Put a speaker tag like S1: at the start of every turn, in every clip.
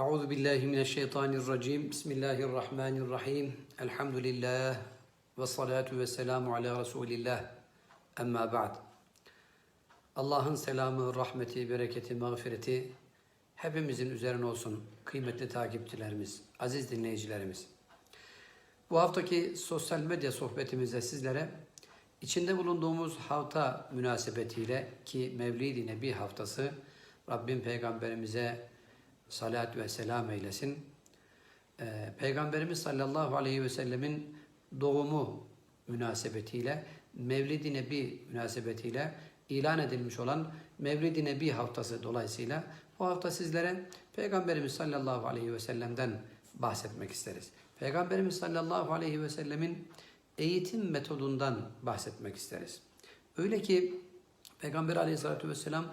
S1: Euzu billahi mineşşeytanirracim. Bismillahirrahmanirrahim. Elhamdülillah ve salatu ve selamu ala Resulillah. Emma ba'd. Allah'ın selamı, rahmeti, bereketi, mağfireti hepimizin üzerine olsun kıymetli takipçilerimiz, aziz dinleyicilerimiz. Bu haftaki sosyal medya sohbetimizde sizlere içinde bulunduğumuz hafta münasebetiyle ki Mevlid-i Nebi haftası Rabbim peygamberimize salat ve selam eylesin. Ee, Peygamberimiz sallallahu aleyhi ve sellemin doğumu münasebetiyle Mevlid-i Nebi münasebetiyle ilan edilmiş olan Mevlid-i Nebi haftası dolayısıyla bu hafta sizlere Peygamberimiz sallallahu aleyhi ve sellem'den bahsetmek isteriz. Peygamberimiz sallallahu aleyhi ve sellemin eğitim metodundan bahsetmek isteriz. Öyle ki Peygamber aleyhissalatü vesselam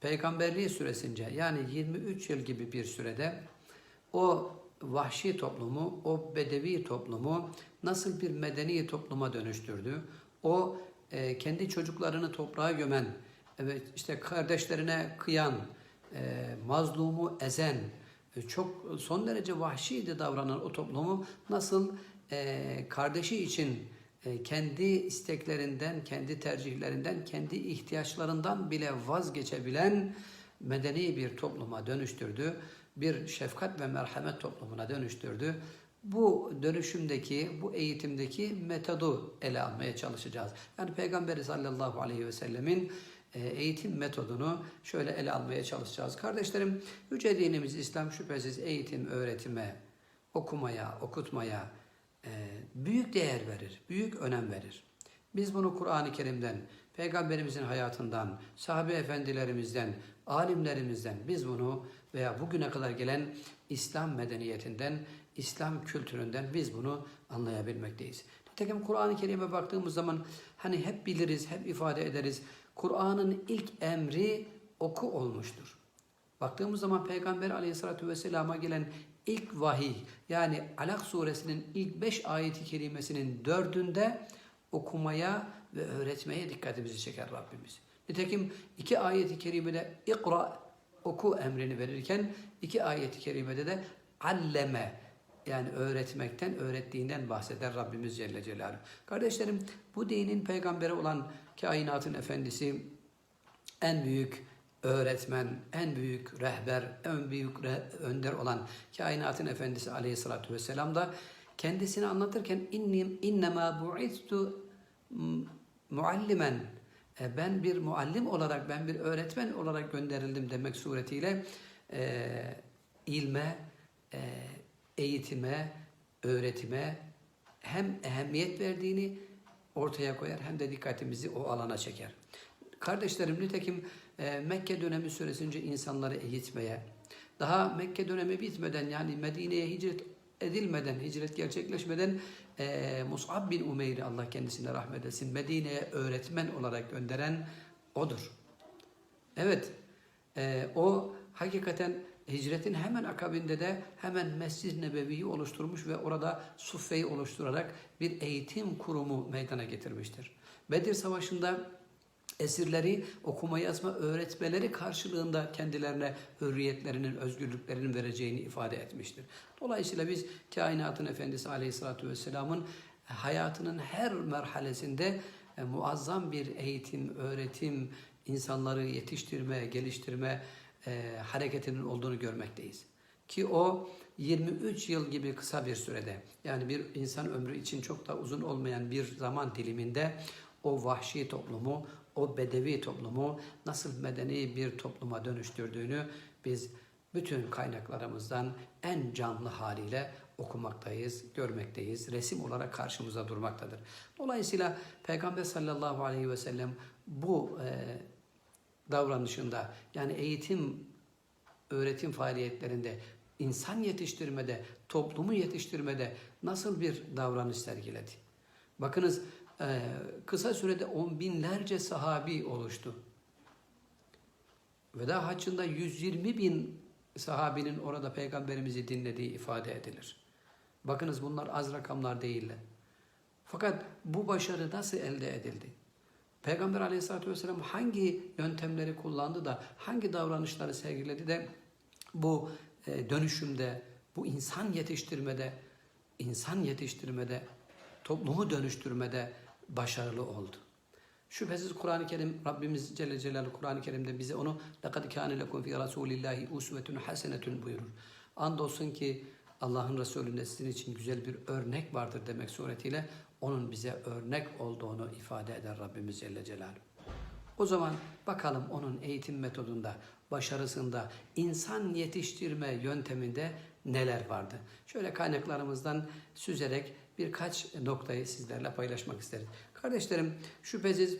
S1: peygamberliği süresince yani 23 yıl gibi bir sürede o vahşi toplumu, o bedevi toplumu nasıl bir medeni topluma dönüştürdü? O e, kendi çocuklarını toprağa gömen, evet işte kardeşlerine kıyan, e, mazlumu ezen, e, çok son derece vahşiydi davranan o toplumu nasıl e, kardeşi için kendi isteklerinden, kendi tercihlerinden, kendi ihtiyaçlarından bile vazgeçebilen medeni bir topluma dönüştürdü. Bir şefkat ve merhamet toplumuna dönüştürdü. Bu dönüşümdeki, bu eğitimdeki metodu ele almaya çalışacağız. Yani Peygamberi sallallahu aleyhi ve sellemin e, eğitim metodunu şöyle ele almaya çalışacağız. Kardeşlerim, yüce dinimiz İslam şüphesiz eğitim, öğretime, okumaya, okutmaya, e, büyük değer verir, büyük önem verir. Biz bunu Kur'an-ı Kerim'den, Peygamberimizin hayatından, sahabe efendilerimizden, alimlerimizden biz bunu veya bugüne kadar gelen İslam medeniyetinden, İslam kültüründen biz bunu anlayabilmekteyiz. Nitekim Kur'an-ı Kerim'e baktığımız zaman hani hep biliriz, hep ifade ederiz. Kur'an'ın ilk emri oku olmuştur. Baktığımız zaman Peygamber aleyhissalatü vesselama gelen ilk vahiy yani Alak suresinin ilk beş ayeti kerimesinin dördünde okumaya ve öğretmeye dikkatimizi çeker Rabbimiz. Nitekim iki ayeti kerimede ikra oku emrini verirken iki ayeti kerimede de alleme yani öğretmekten, öğrettiğinden bahseder Rabbimiz Celle Celaluhu. Kardeşlerim bu dinin peygamberi olan kainatın efendisi en büyük öğretmen, en büyük rehber, en büyük önder olan kainatın efendisi aleyhissalatü vesselam da kendisini anlatırken innim innema bu'istu muallimen e, ben bir muallim olarak, ben bir öğretmen olarak gönderildim demek suretiyle e, ilme, e, eğitime, öğretime hem ehemmiyet verdiğini ortaya koyar hem de dikkatimizi o alana çeker. Kardeşlerim nitekim Mekke dönemi süresince insanları eğitmeye, daha Mekke dönemi bitmeden yani Medine'ye hicret edilmeden, hicret gerçekleşmeden e, Mus'ab bin Umeyr'i Allah kendisine rahmet etsin Medine'ye öğretmen olarak gönderen odur. Evet, e, o hakikaten hicretin hemen akabinde de hemen Mescid-i Nebevi'yi oluşturmuş ve orada Suffe'yi oluşturarak bir eğitim kurumu meydana getirmiştir. Bedir Savaşı'nda esirleri okuma yazma öğretmeleri karşılığında kendilerine hürriyetlerinin, özgürlüklerinin vereceğini ifade etmiştir. Dolayısıyla biz kainatın efendisi aleyhissalatü vesselamın hayatının her merhalesinde e, muazzam bir eğitim, öğretim, insanları yetiştirme, geliştirme e, hareketinin olduğunu görmekteyiz. Ki o 23 yıl gibi kısa bir sürede yani bir insan ömrü için çok da uzun olmayan bir zaman diliminde o vahşi toplumu, o bedevi toplumu nasıl medeni bir topluma dönüştürdüğünü biz bütün kaynaklarımızdan en canlı haliyle okumaktayız, görmekteyiz. Resim olarak karşımıza durmaktadır. Dolayısıyla Peygamber sallallahu aleyhi ve sellem bu e, davranışında yani eğitim, öğretim faaliyetlerinde, insan yetiştirmede, toplumu yetiştirmede nasıl bir davranış sergiledi? Bakınız e, kısa sürede on binlerce sahabi oluştu. Veda haccında 120 bin sahabinin orada peygamberimizi dinlediği ifade edilir. Bakınız bunlar az rakamlar değiller. Fakat bu başarı nasıl elde edildi? Peygamber aleyhissalatü vesselam hangi yöntemleri kullandı da hangi davranışları sergiledi de bu e, dönüşümde, bu insan yetiştirmede, insan yetiştirmede, toplumu dönüştürmede başarılı oldu. Şüphesiz Kur'an-ı Kerim Rabbimiz Celle Celaluhu Kur'an-ı Kerim'de bize onu لَقَدْ كَانَ لَكُمْ فِي رَسُولِ اللّٰهِ اُسْوَةٌ حَسَنَةٌ buyurur. Andolsun ki Allah'ın Resulü'nde sizin için güzel bir örnek vardır demek suretiyle onun bize örnek olduğunu ifade eder Rabbimiz Celle Celaluhu. O zaman bakalım onun eğitim metodunda, başarısında, insan yetiştirme yönteminde neler vardı? Şöyle kaynaklarımızdan süzerek birkaç noktayı sizlerle paylaşmak isteriz. Kardeşlerim şüphesiz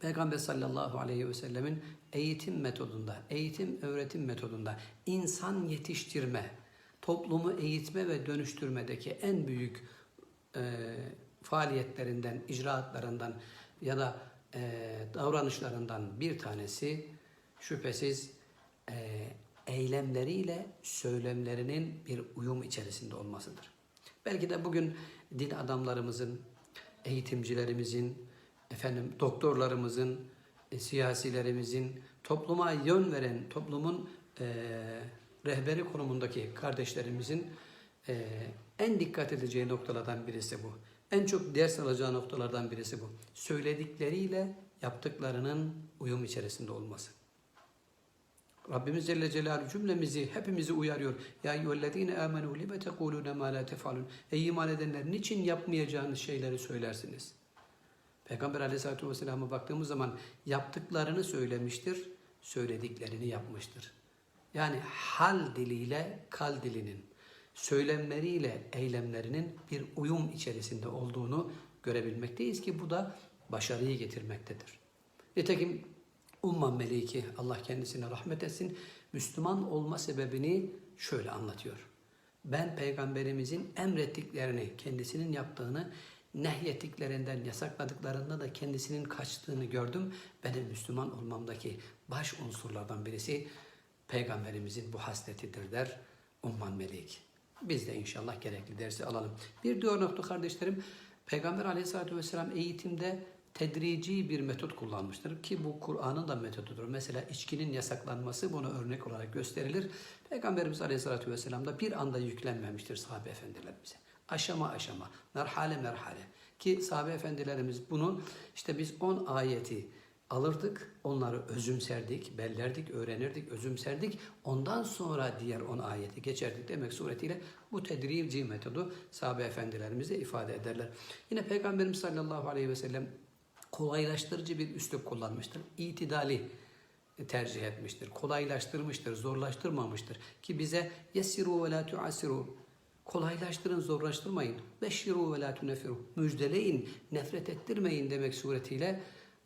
S1: Peygamber sallallahu aleyhi ve sellemin eğitim metodunda, eğitim öğretim metodunda insan yetiştirme, toplumu eğitme ve dönüştürmedeki en büyük e, faaliyetlerinden, icraatlarından ya da e, davranışlarından bir tanesi şüphesiz e, eylemleriyle söylemlerinin bir uyum içerisinde olmasıdır. Belki de bugün din adamlarımızın, eğitimcilerimizin, efendim doktorlarımızın, e, siyasilerimizin, topluma yön veren, toplumun e, rehberi konumundaki kardeşlerimizin e, en dikkat edeceği noktalardan birisi bu. En çok ders alacağı noktalardan birisi bu. Söyledikleriyle yaptıklarının uyum içerisinde olması. Rabbimiz Celle Celaluhu cümlemizi, hepimizi uyarıyor. Ya eyyühellezine amenu lime tekulune ma la tefalun. Ey iman edenler niçin yapmayacağınız şeyleri söylersiniz? Peygamber aleyhissalatü vesselam'a baktığımız zaman yaptıklarını söylemiştir, söylediklerini yapmıştır. Yani hal diliyle kal dilinin, söylemleriyle eylemlerinin bir uyum içerisinde olduğunu görebilmekteyiz ki bu da başarıyı getirmektedir. Nitekim Umman Meliki Allah kendisine rahmet etsin Müslüman olma sebebini şöyle anlatıyor. Ben peygamberimizin emrettiklerini, kendisinin yaptığını, nehyettiklerinden, yasakladıklarında da kendisinin kaçtığını gördüm. Benim Müslüman olmamdaki baş unsurlardan birisi peygamberimizin bu hasletidir der Umman Melik. Biz de inşallah gerekli dersi alalım. Bir diğer nokta kardeşlerim, Peygamber aleyhissalatü vesselam eğitimde tedrici bir metot kullanmıştır ki bu Kur'an'ın da metodudur. Mesela içkinin yasaklanması bunu örnek olarak gösterilir. Peygamberimiz Aleyhisselatü Vesselam da bir anda yüklenmemiştir sahabe efendilerimize. Aşama aşama, merhale merhale. Ki sahabe efendilerimiz bunu işte biz 10 ayeti alırdık, onları özümserdik, bellerdik, öğrenirdik, özümserdik. Ondan sonra diğer 10 ayeti geçerdik demek suretiyle bu tedrici metodu sahabe efendilerimiz de ifade ederler. Yine Peygamberimiz sallallahu aleyhi ve sellem kolaylaştırıcı bir üslup kullanmıştır. İtidali tercih etmiştir. Kolaylaştırmıştır, zorlaştırmamıştır. Ki bize yesiru ve la tuasiru kolaylaştırın, zorlaştırmayın. Beşiru ve la tunefiru. Müjdeleyin, nefret ettirmeyin demek suretiyle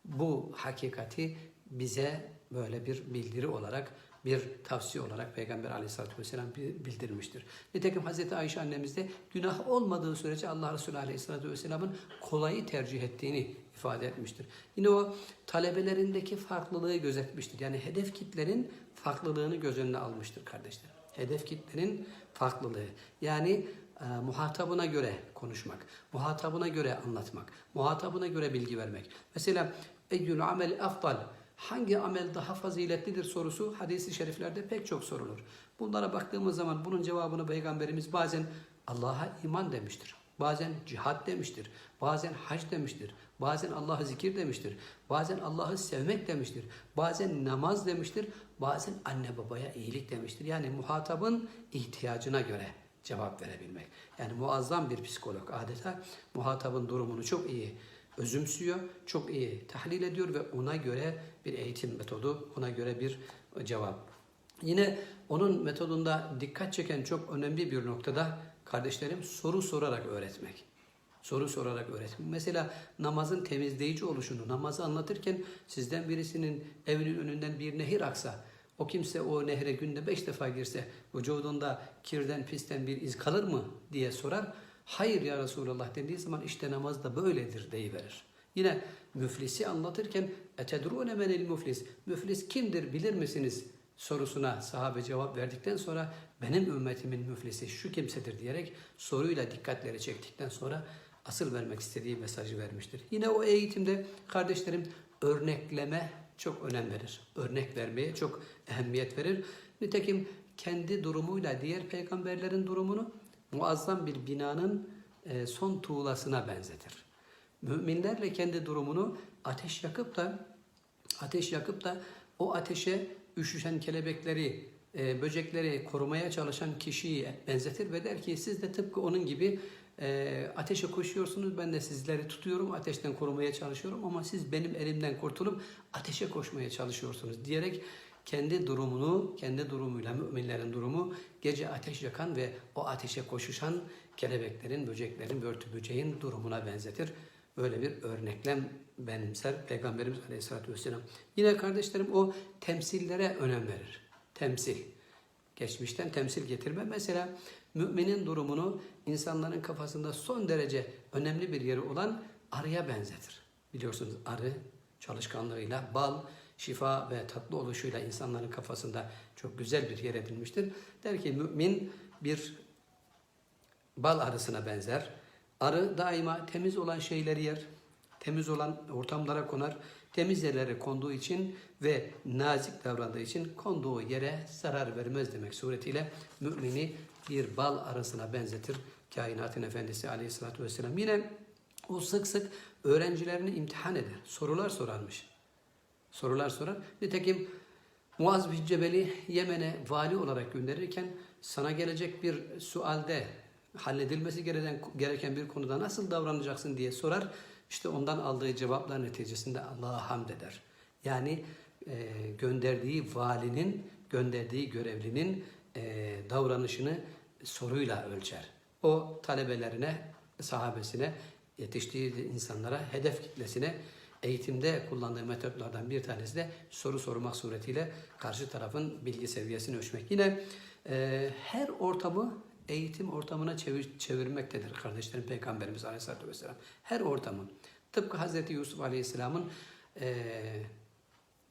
S1: bu hakikati bize böyle bir bildiri olarak bir tavsiye olarak Peygamber aleyhissalatü vesselam bildirmiştir. Nitekim Hazreti Ayşe annemiz de günah olmadığı sürece Allah Resulü aleyhissalatü vesselamın kolayı tercih ettiğini ifade etmiştir. Yine o talebelerindeki farklılığı gözetmiştir. Yani hedef kitlerin farklılığını göz önüne almıştır kardeşler. Hedef kitlenin farklılığı. Yani e, muhatabına göre konuşmak, muhatabına göre anlatmak, muhatabına göre bilgi vermek. Mesela eyyül amel afdal hangi amel daha faziletlidir sorusu hadisi şeriflerde pek çok sorulur. Bunlara baktığımız zaman bunun cevabını Peygamberimiz bazen Allah'a iman demiştir. Bazen cihat demiştir. Bazen hac demiştir. Bazen Allah'ı zikir demiştir. Bazen Allah'ı sevmek demiştir. Bazen namaz demiştir. Bazen anne babaya iyilik demiştir. Yani muhatabın ihtiyacına göre cevap verebilmek. Yani muazzam bir psikolog adeta muhatabın durumunu çok iyi özümsüyor, çok iyi tahlil ediyor ve ona göre bir eğitim metodu, ona göre bir cevap. Yine onun metodunda dikkat çeken çok önemli bir noktada kardeşlerim soru sorarak öğretmek. Soru sorarak öğretmek. Mesela namazın temizleyici oluşunu, namazı anlatırken sizden birisinin evinin önünden bir nehir aksa, o kimse o nehre günde beş defa girse vücudunda kirden pisten bir iz kalır mı diye sorar. Hayır ya Resulallah dediği zaman işte namaz da böyledir deyiverir. Yine müflisi anlatırken etedrune menil müflis. Müflis kimdir bilir misiniz sorusuna sahabe cevap verdikten sonra benim ümmetimin müflisi şu kimsedir diyerek soruyla dikkatleri çektikten sonra asıl vermek istediği mesajı vermiştir. Yine o eğitimde kardeşlerim örnekleme çok önem verir. Örnek vermeye çok ehemmiyet verir. Nitekim kendi durumuyla diğer peygamberlerin durumunu muazzam bir binanın e, son tuğlasına benzetir. Müminlerle kendi durumunu ateş yakıp da ateş yakıp da o ateşe üşüşen kelebekleri, e, böcekleri korumaya çalışan kişiyi benzetir ve der ki siz de tıpkı onun gibi e, ateşe koşuyorsunuz ben de sizleri tutuyorum ateşten korumaya çalışıyorum ama siz benim elimden kurtulup ateşe koşmaya çalışıyorsunuz diyerek kendi durumunu, kendi durumuyla müminlerin durumu gece ateş yakan ve o ateşe koşuşan kelebeklerin, böceklerin, börtü böceğin durumuna benzetir. Böyle bir örneklem benimser Peygamberimiz Aleyhisselatü Vesselam. Yine kardeşlerim o temsillere önem verir. Temsil. Geçmişten temsil getirme. Mesela müminin durumunu insanların kafasında son derece önemli bir yeri olan arıya benzetir. Biliyorsunuz arı çalışkanlığıyla bal, şifa ve tatlı oluşuyla insanların kafasında çok güzel bir yer edinmiştir. Der ki mümin bir bal arısına benzer. Arı daima temiz olan şeyleri yer, temiz olan ortamlara konar, temiz yerlere konduğu için ve nazik davrandığı için konduğu yere zarar vermez demek suretiyle mümini bir bal arısına benzetir kainatın efendisi aleyhissalatü vesselam. Yine o sık sık öğrencilerini imtihan eder, sorular sorarmış. Sorular sorar. Nitekim Muaz bin Cebel'i Yemen'e vali olarak gönderirken sana gelecek bir sualde halledilmesi gereken, gereken bir konuda nasıl davranacaksın diye sorar. İşte ondan aldığı cevaplar neticesinde Allah'a hamd eder. Yani e, gönderdiği valinin, gönderdiği görevlinin e, davranışını soruyla ölçer. O talebelerine, sahabesine, yetiştiği insanlara, hedef kitlesine eğitimde kullandığı metotlardan bir tanesi de soru sormak suretiyle karşı tarafın bilgi seviyesini ölçmek. Yine e, her ortamı eğitim ortamına çevir, çevirmektedir kardeşlerim Peygamberimiz Aleyhisselatü Vesselam. Her ortamı. Tıpkı Hazreti Yusuf Aleyhisselam'ın e,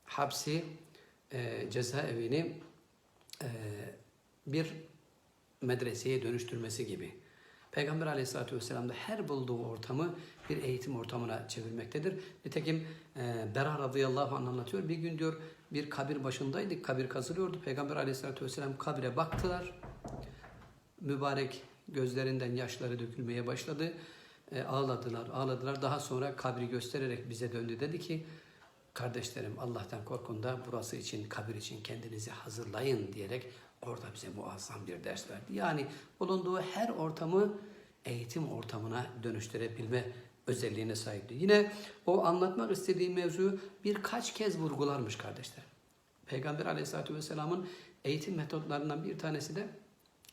S1: hapsi, e, cezaevini e, bir medreseye dönüştürmesi gibi. Peygamber Aleyhisselatü Vesselam da her bulduğu ortamı bir eğitim ortamına çevirmektedir. Nitekim e, Bera radıyallahu anh anlatıyor. Bir gün diyor bir kabir başındaydık. Kabir kazılıyordu. Peygamber Aleyhisselatü Vesselam kabire baktılar. Mübarek gözlerinden yaşları dökülmeye başladı. E, ağladılar, ağladılar. Daha sonra kabri göstererek bize döndü. Dedi ki kardeşlerim Allah'tan korkun da burası için, kabir için kendinizi hazırlayın diyerek orada bize muazzam bir ders verdi. Yani bulunduğu her ortamı eğitim ortamına dönüştürebilme özelliğine sahipti. Yine o anlatmak istediği mevzu birkaç kez vurgularmış kardeşler. Peygamber Aleyhisselatü Vesselam'ın eğitim metotlarından bir tanesi de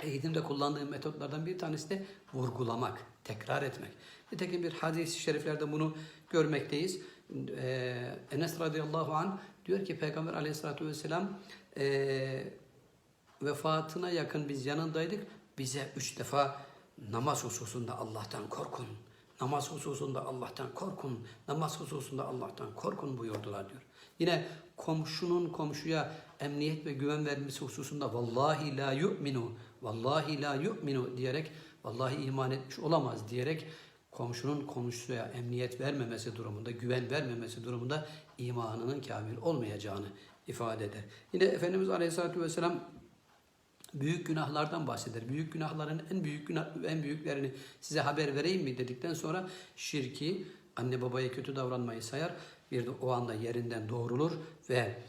S1: eğitimde kullandığı metotlardan bir tanesi de vurgulamak, tekrar etmek. Nitekim bir hadis-i şeriflerde bunu görmekteyiz. Ee, Enes radıyallahu an diyor ki Peygamber aleyhissalatü vesselam e, vefatına yakın biz yanındaydık. Bize üç defa namaz hususunda Allah'tan korkun. Namaz hususunda Allah'tan korkun. Namaz hususunda Allah'tan korkun buyurdular diyor. Yine komşunun komşuya emniyet ve güven vermesi hususunda vallahi la yu'minu, vallahi la yu'minu diyerek vallahi iman etmiş olamaz diyerek komşunun komşuya emniyet vermemesi durumunda, güven vermemesi durumunda imanının kamil olmayacağını ifade eder. Yine Efendimiz Aleyhisselatü Vesselam büyük günahlardan bahseder. Büyük günahların en büyük günah, en büyüklerini size haber vereyim mi dedikten sonra şirki, anne babaya kötü davranmayı sayar. Bir de o anda yerinden doğrulur ve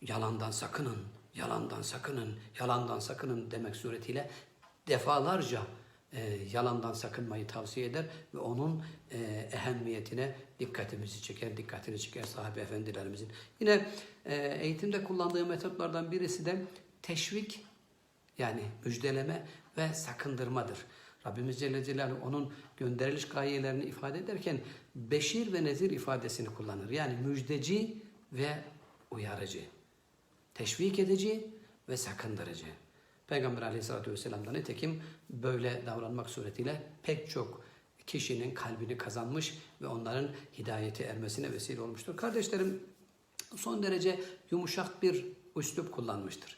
S1: yalandan sakının, yalandan sakının, yalandan sakının demek suretiyle defalarca e, yalandan sakınmayı tavsiye eder ve onun e, ehemmiyetine dikkatimizi çeker, dikkatini çeker sahabe efendilerimizin. Yine e, eğitimde kullandığı metotlardan birisi de teşvik yani müjdeleme ve sakındırmadır. Rabbimiz Celle Celaluhu onun gönderiliş gayelerini ifade ederken beşir ve nezir ifadesini kullanır. Yani müjdeci ve uyarıcı. Teşvik edici ve sakındırıcı. Peygamber Aleyhisselatü Vesselam'da nitekim böyle davranmak suretiyle pek çok kişinin kalbini kazanmış ve onların hidayete ermesine vesile olmuştur. Kardeşlerim son derece yumuşak bir üslup kullanmıştır.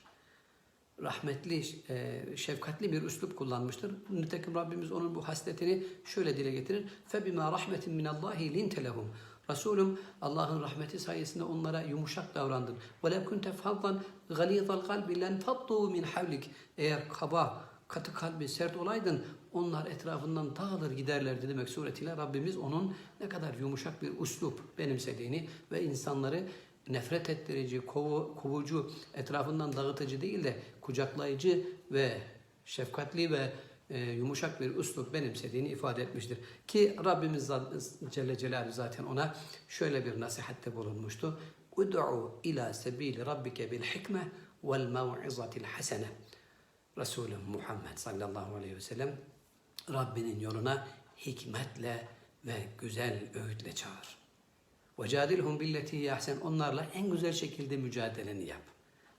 S1: Rahmetli, e, şefkatli bir üslup kullanmıştır. Nitekim Rabbimiz onun bu hasletini şöyle dile getirir. فَبِمَا رَحْمَةٍ مِنَ اللّٰهِ لِنْتَ لَهُمْ Resulüm Allah'ın rahmeti sayesinde onlara yumuşak davrandın. وَلَوْ كُنْتَ فَضًّا غَلِيظَ الْقَلْبِ لَنْفَضُّوا مِنْ حَوْلِكَ Eğer kaba, katı kalbi sert olaydın onlar etrafından dağılır giderlerdi demek suretiyle Rabbimiz onun ne kadar yumuşak bir uslup benimsediğini ve insanları nefret ettirici, kovu, kovucu, etrafından dağıtıcı değil de kucaklayıcı ve şefkatli ve e, yumuşak bir üslup benimsediğini ifade etmiştir. Ki Rabbimiz zat- Celle Celaluhu zaten ona şöyle bir nasihatte bulunmuştu. Ud'u ila sebili rabbike bil hikme vel mev'izatil hasene. Resulüm Muhammed sallallahu aleyhi ve sellem Rabbinin yoluna hikmetle ve güzel öğütle çağır. وَجَادِلْهُمْ بِالَّتِي يَحْسَنْ Onlarla en güzel şekilde mücadeleni yap.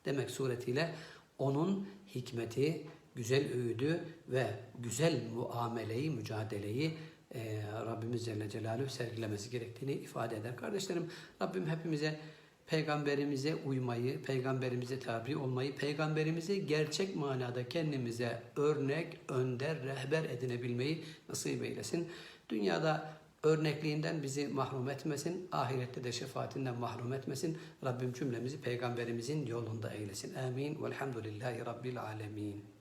S1: Demek suretiyle onun hikmeti, güzel öğüdü ve güzel muameleyi, mücadeleyi e, Rabbimiz Celle Celaluhu sergilemesi gerektiğini ifade eder. Kardeşlerim Rabbim hepimize peygamberimize uymayı, peygamberimize tabi olmayı, peygamberimizi gerçek manada kendimize örnek, önder, rehber edinebilmeyi nasip eylesin. Dünyada örnekliğinden bizi mahrum etmesin, ahirette de şefaatinden mahrum etmesin. Rabbim cümlemizi peygamberimizin yolunda eylesin. Amin. Velhamdülillahi Rabbil alemin.